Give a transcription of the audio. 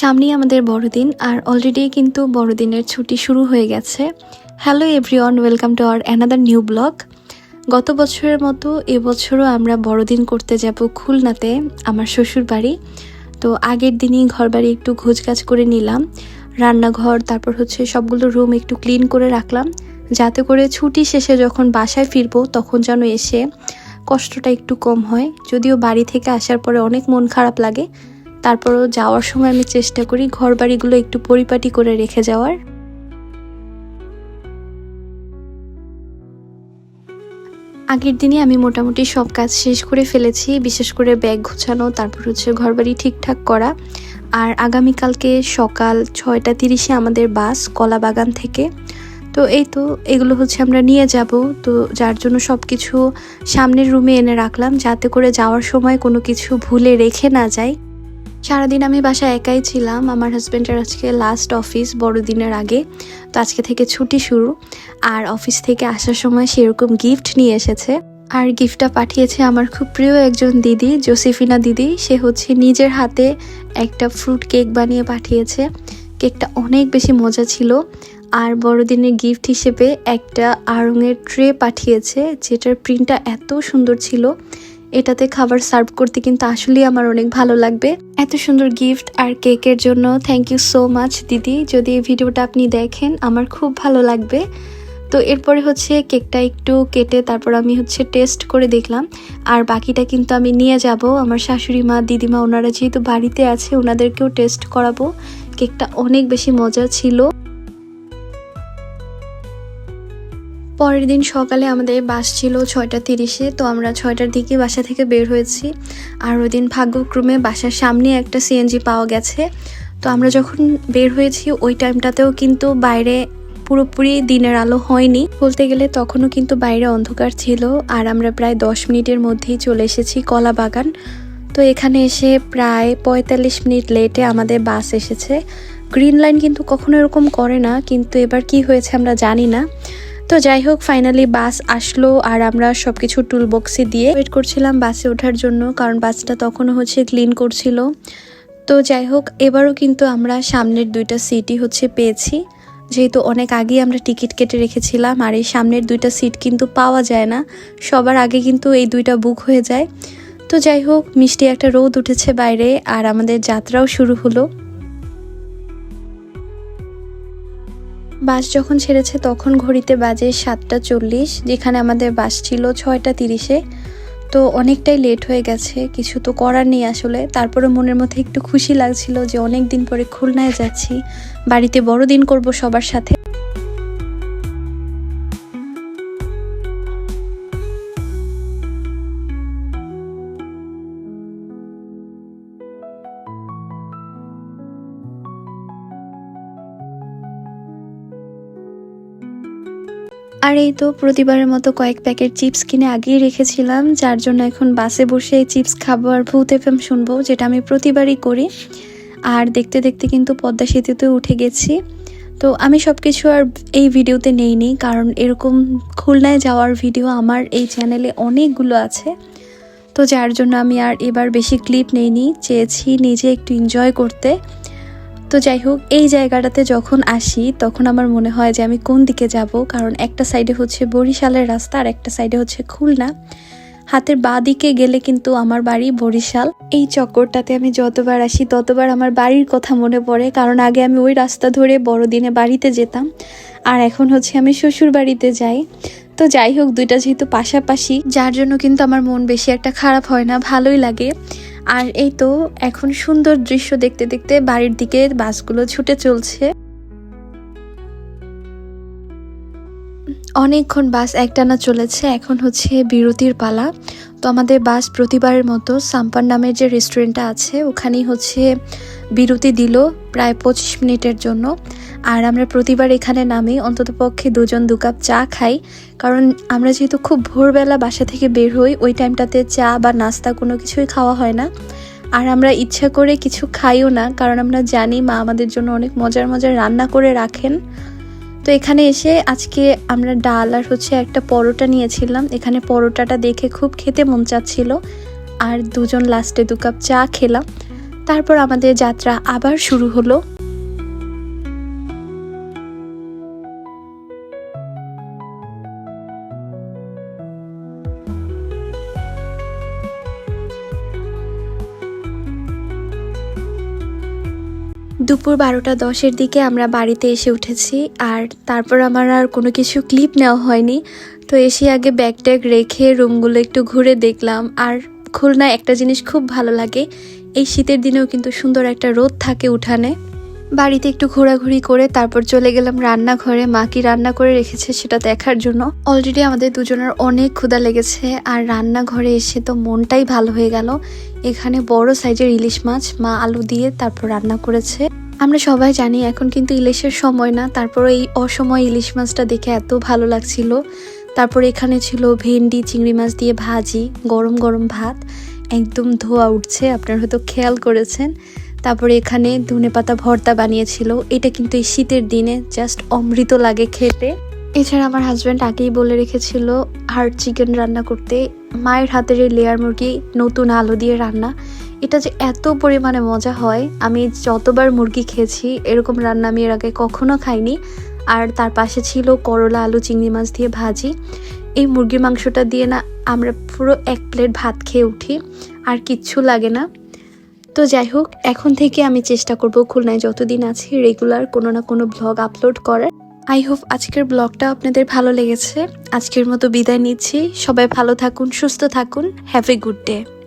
সামনেই আমাদের বড়দিন, আর অলরেডি কিন্তু বড়দিনের ছুটি শুরু হয়ে গেছে। Hello everyone welcome to our another new blog গত বছরের মতো এবছরও আমরা বড়দিন করতে যাব খুলনাতে, আমার শ্বশুর বাড়ি। তো আগের দিনই ঘর বাড়ি একটু ঘোজগাছ করে নিলাম। রান্নাঘর, তারপর হচ্ছে সবগুলো রুম একটু ক্লিন করে রাখলাম। যাতে করে ছুটি শেষে যখন বাসায় ফিরবো, তখন যেন এসে কষ্টটা একটু কম হয়। যদিও বাড়ি থেকে আসার পরে অনেক মন খারাপ লাগে তারপরও যাওয়ার সময় আমি চেষ্টা করি ঘর বাড়িগুলো একটু পরিপাটি করে রেখে যাওয়ার। আগের দিনে আমি মোটামুটি সব কাজ শেষ করে ফেলেছি, বিশেষ করে ব্যাগ গোছানো, তারপর হচ্ছে ঘরবাড়ি ঠিকঠাক করা। আর আগামীকালকে সকাল ছয়টা তিরিশে আমাদের বাস কলা বাগান থেকে। তো এই তো, এগুলো হচ্ছে আমরা নিয়ে যাব। তো যার জন্য সব কিছু সামনের রুমে এনে রাখলাম, যাতে করে যাওয়ার সময় কোনো কিছু ভুলে রেখে না যায় সারাদিন আমি বাসায় একাই ছিলাম। আমার হাজব্যান্ডের আজকে লাস্ট অফিস বড়দিনের আগে। তো আজকে থেকে ছুটি শুরু। আর অফিস থেকে আসার সময় সেরকম গিফট নিয়ে এসেছে। আর গিফটটা পাঠিয়েছে আমার খুব প্রিয় একজন দিদি, জোসেফিনা দিদি। সে হচ্ছে নিজের হাতে একটা ফ্রুট কেক বানিয়ে পাঠিয়েছে। কেকটা অনেক বেশি মজা ছিল। আর বড়দিনের গিফট হিসেবে একটা আড়ঙের ট্রে পাঠিয়েছে, যেটার প্রিন্টটা এত সুন্দর ছিল। এটাতে খাবার সার্ভ করতে কিন্তু আসলেই আমার অনেক ভালো লাগবে। এত সুন্দর গিফট আর কেকের জন্য থ্যাংক ইউ সো মাচ দিদি। যদি এই ভিডিওটা আপনি দেখেন, আমার খুব ভালো লাগবে। তো এরপরে হচ্ছে কেকটা একটু কেটে তারপর আমি হচ্ছে টেস্ট করে দেখলাম। আর বাকিটা কিন্তু আমি নিয়ে যাব। আমার শাশুড়ি মা, দিদিমা ওনারা যেহেতু বাড়িতে আছে, ওনাদেরকেও টেস্ট করাবো। কেকটা অনেক বেশি মজা ছিল। পরের দিন সকালে আমাদের বাস ছিল ছয়টা তিরিশে, তো আমরা ছয়টার দিকে বাসা থেকে বের হয়েছি। আর ওই দিন ভাগ্যক্রমে বাসার সামনে একটা সিএনজি পাওয়া গেছে। তো আমরা যখন বের হয়েছি, ওই টাইমটাতেও কিন্তু বাইরে পুরোপুরি দিনের আলো হয়নি। বলতে গেলে তখনও কিন্তু বাইরে অন্ধকার ছিল। আর আমরা প্রায় দশ মিনিটের মধ্যেই চলে এসেছি কলা বাগান তো এখানে এসে প্রায় পঁয়তাল্লিশ মিনিট লেটে আমাদের বাস এসেছে। গ্রিন লাইন কিন্তু কখনো এরকম করে না, কিন্তু এবার কি হয়েছে আমরা জানি না। তো যাই হোক ফাইনালি বাস আসলো আর আমরা সব কিছু টুল বক্সে দিয়ে ওয়েট করছিলাম বাসে ওঠার জন্য, কারণ বাসটা তখনও হচ্ছে ক্লিন করছিল। তো যাই হোক, এবারও কিন্তু আমরা সামনের দুইটা সিটই হচ্ছে পেয়েছি। যেহেতু অনেক আগেই আমরা টিকিট কেটে রেখেছিলাম আর এই সামনের দুইটা সিট কিন্তু পাওয়া যায় না, সবার আগে কিন্তু এই দুইটা বুক হয়ে যায়। তো যাই হোক, মিষ্টি একটা রোদ উঠেছে বাইরে আর আমাদের যাত্রাও শুরু হলো। বাস যখন ছেড়েছে তখন ঘড়িতে বাজে সাতটা চল্লিশ, যেখানে আমাদের বাস ছিল ছয়টা তিরিশে। তো অনেকটাই লেট হয়ে গেছে, কিছু তো করার নেই আসলে। তারপরে মনের মধ্যে একটু খুশি লাগছিল যে অনেক দিন পরে খুলনায় যাচ্ছি, বাড়িতে বড়দিন করব সবার সাথে। আর এই তো প্রতিবারের মতো কয়েক প্যাকেট চিপস কিনে আগেই রেখেছিলাম, যার জন্য এখন বাসে বসে চিপস খাব আর ভূত এফএম শুনব, যেটা আমি প্রতিবারই করি। আর দেখতে দেখতে কিন্তু পদ্মা সেতুতে উঠে গেছি। তো আমি সব কিছু আর এই ভিডিওতে নেইনি, কারণ এরকম খুলনায় যাওয়ার ভিডিও আমার এই চ্যানেলে অনেকগুলো আছে। তো যার জন্য আমি আর এবার বেশি ক্লিপ নেইনি, চেয়েছি নিজে একটু এনজয় করতে। তো যাই হোক, এই জায়গাটাতে যখন আসি, তখন আমার মনে হয় যে আমি কোন দিকে যাব। কারণ একটা সাইডে হচ্ছে বরিশালের রাস্তা, আর একটা সাইডে হচ্ছে খুলনা। হাতের বাঁ দিকে গেলে কিন্তু আমার বাড়ি বরিশাল। এই চক্করটাতে আমি যতবার আসি, ততবার আমার বাড়ির কথা মনে পড়ে। কারণ আগে আমি ওই রাস্তা ধরে বড়দিনে বাড়িতে যেতাম, আর এখন হচ্ছে আমি শ্বশুর বাড়িতে যাই। তো যাই হোক, দুইটা যেহেতু পাশাপাশি, যার জন্য কিন্তু আমার মন বেশি একটা খারাপ হয় না, ভালোই লাগে। আর এই তো এখন সুন্দর দৃশ্য দেখতে দেখতে বাড়ির দিকে বাসগুলো ছুটে চলছে। অনেকক্ষণ বাস একটানা চলেছে, এখন হচ্ছে বিরতির পালা। তো আমাদের বাস প্রতিবারের মতো সাম্পান নামের যে রেস্টুরেন্টটা আছে, ওখানেই হচ্ছে বিরতি দিল প্রায় পঁচিশ মিনিটের জন্য। আর আমরা প্রতিবার এখানে নামি, অন্তত পক্ষে দুজন দু কাপ চা খাই। কারণ আমরা যেহেতু খুব ভোরবেলা বাসা থেকে বের হই, ওই টাইমটাতে চা বা নাস্তা কোনো কিছুই খাওয়া হয় না। আর আমরা ইচ্ছা করে কিছু খাইও না, কারণ আমরা জানি মা আমাদের জন্য অনেক মজার মজার রান্না করে রাখেন। তো এখানে এসে আজকে আমরা ডাল আর হচ্ছে একটা পরোটা নিয়েছিলাম। এখানে পরোটাটা দেখে খুব খেতে মন চাচ্ছিল। আর দুজন লাস্টে দু কাপ চা খেলাম। তারপর আমাদের যাত্রা আবার শুরু হলো। দুপুর বারোটা দশের দিকে আমরা বাড়িতে এসে উঠেছি আর তারপর আমার আর কোনো কিছু ক্লিপ নেওয়া হয়নি। তো এসে আগে ব্যাগ ট্যাগ রেখে রুমগুলো একটু ঘুরে দেখলাম আর খুলনায় একটা জিনিস খুব ভালো লাগে, এই শীতের দিনেও কিন্তু সুন্দর একটা রোদ থাকে উঠানে। বাড়িতে একটু ঘোরাঘুরি করে তারপর চলে গেলাম রান্নাঘরে, মা কি রান্না করে রেখেছে সেটা দেখার জন্য। অলরেডি আমাদের দুজনের অনেক ক্ষুধা লেগেছে আর রান্নাঘরে এসে তো মনটাই ভালো হয়ে গেল। এখানে বড় সাইজের ইলিশ মাছ মা আলু দিয়ে তারপর রান্না করেছে। আমরা সবাই জানি এখন কিন্তু ইলিশের সময় না। তারপর এই অসময় ইলিশ মাছটা দেখে এত ভালো লাগছিল। তারপর এখানে ছিল ভেন্ডি, চিংড়ি মাছ দিয়ে ভাজি, গরম গরম ভাত। একদম ধোয়া উঠছে, আপনারা হয়তো খেয়াল করেছেন। তারপরে এখানে ধনে পাতা ভর্তা বানিয়েছিল। এটা কিন্তু এই শীতের দিনে জাস্ট অমৃত লাগে খেতে। এছাড়া আমার হাজব্যান্ড আগেই বলে রেখেছিল হার্ড চিকেন রান্না করতে মায়ের হাতের এই লেয়ার মুরগি নতুন আলু দিয়ে রান্না। এটা যে এত পরিমাণে মজা হয়, আমি যতবার মুরগি খেয়েছি, এরকম রান্না আমি এর আগে কখনো খাইনি। আর তার পাশে ছিল করলা, আলু, চিংড়ি মাছ দিয়ে ভাজি। এই মুরগির মাংসটা দিয়ে না আমরা পুরো এক প্লেট ভাত খেয়ে উঠি, আর কিচ্ছু লাগে না। তো যাই হোক, এখন থেকে আমি চেষ্টা করব খুলনায় যতদিন আছি রেগুলার কোনো না কোনো ব্লগ আপলোড করার। আই হোপ আজকের ব্লগটা আপনাদের ভালো লেগেছে। আজকের মতো বিদায় নিচ্ছি। সবাই ভালো থাকুন, সুস্থ থাকুন। Have a good day